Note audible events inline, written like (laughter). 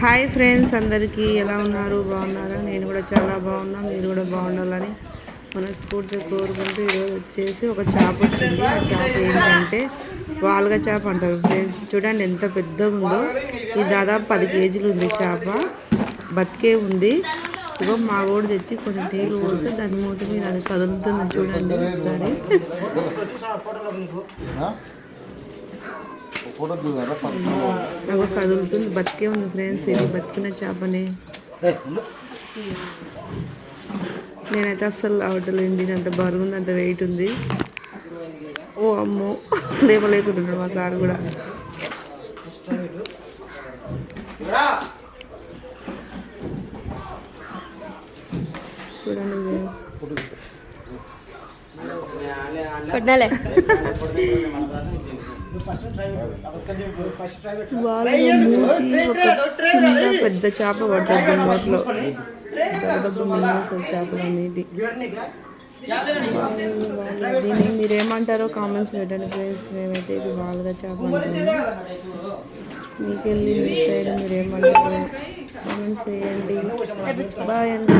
Hi friends అందరికీ ఎలా ఉన్నారు? బాగున్నారా? నేను కూడా చాలా బాగున్నా మీరు కూడా బాగుండాలని మనస్ఫూర్తిగా కోరుకుంటూ ఈరోజు వచ్చేసి ఒక చేప వచ్చింది. ఆ చేప ఏంటంటే వాల్గా చేప అంటారు. ఫ్రెండ్స్ చూడండి ఎంత పెద్దగా ఉందో. ఇది దాదాపు పది కేజీలు ఉంది చేప. బతికే ఉంది. ఇగో మా ఓడి తెచ్చి కొన్ని నీళ్ళు పోస్తే దాని మూత మీద అది కదులుతుంది చూడండి ఒకసారి. (laughs) కదులుతుంది బతికే ఉంది ఫ్రెండ్స్ ఇది బతికిన చేపని నేనైతే అస్సలు అవటలేండి అంత బరువు ఉంది అంత వెయిట్ ఉంది ఓ అమ్మో లేపలేకుంటున్నాడు మా సార్ కూడా. చూడండి కొట్టాలే. వాళ్ళ పెద్ద చేప పడ్డది నోట్లో దడదబ్బు మింగేసారు చేపలు అన్నిటి దీన్ని మీరేమంటారో కామెంట్స్ పెట్టండి ఫ్రెండ్స్ మేమైతే ఇది వాళ్ళగా చేప మీకెళ్ళి మీ సైడ్ మీరేమంటారో కామెంట్స్ చేయండి బాయ్ అండి